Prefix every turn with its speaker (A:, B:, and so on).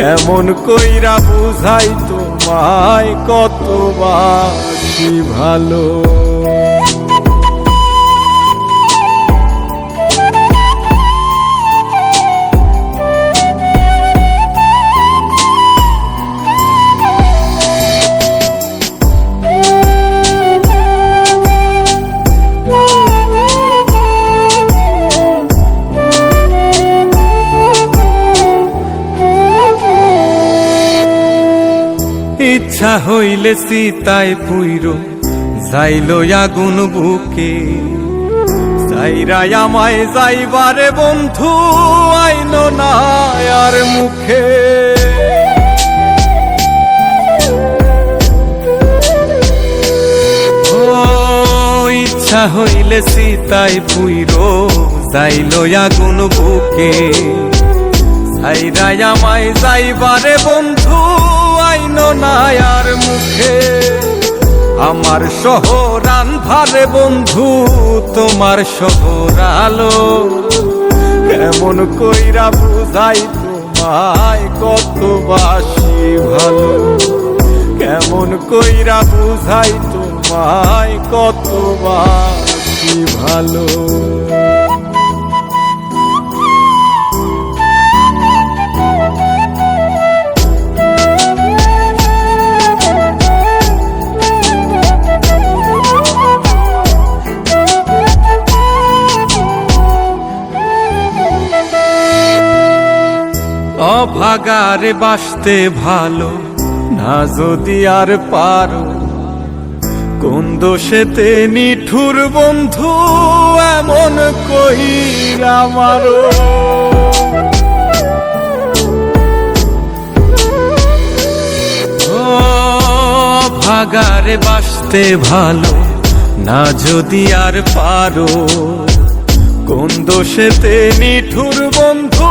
A: কেমন কইরা বুঝাই তোমায় কত বাসি ভালো। ইচ্ছা হইলে সীতায় পুইর, যাইল আগুন বুকে। যাইরাই আমায় যাইবারে বন্ধু, আইন না আর মুখে। ইচ্ছা হইলে সীতায় পুইর, যাইল আগুন বুকে। সাইরাই আমায় যাইবারে বন্ধু আইন নায়ার মুখে। আমার শহর আন্ধারে বন্ধু, তোমার শহর আলো। কেমন কইরা বুঝাই তোমায় কত বাসি ভালো। কেমন কইরা বুঝাই তোমায় কত বাসি ভালো। অভাগারে বাসতে ভালো। না যদি আর পারো, কোন দোষেতে নিঠুর বন্ধু এমন কইরা মারো। ও, ভাগারে বাসতে ভালো। না যদি আর পারো, কোন দোষেতে নিঠুর বন্ধু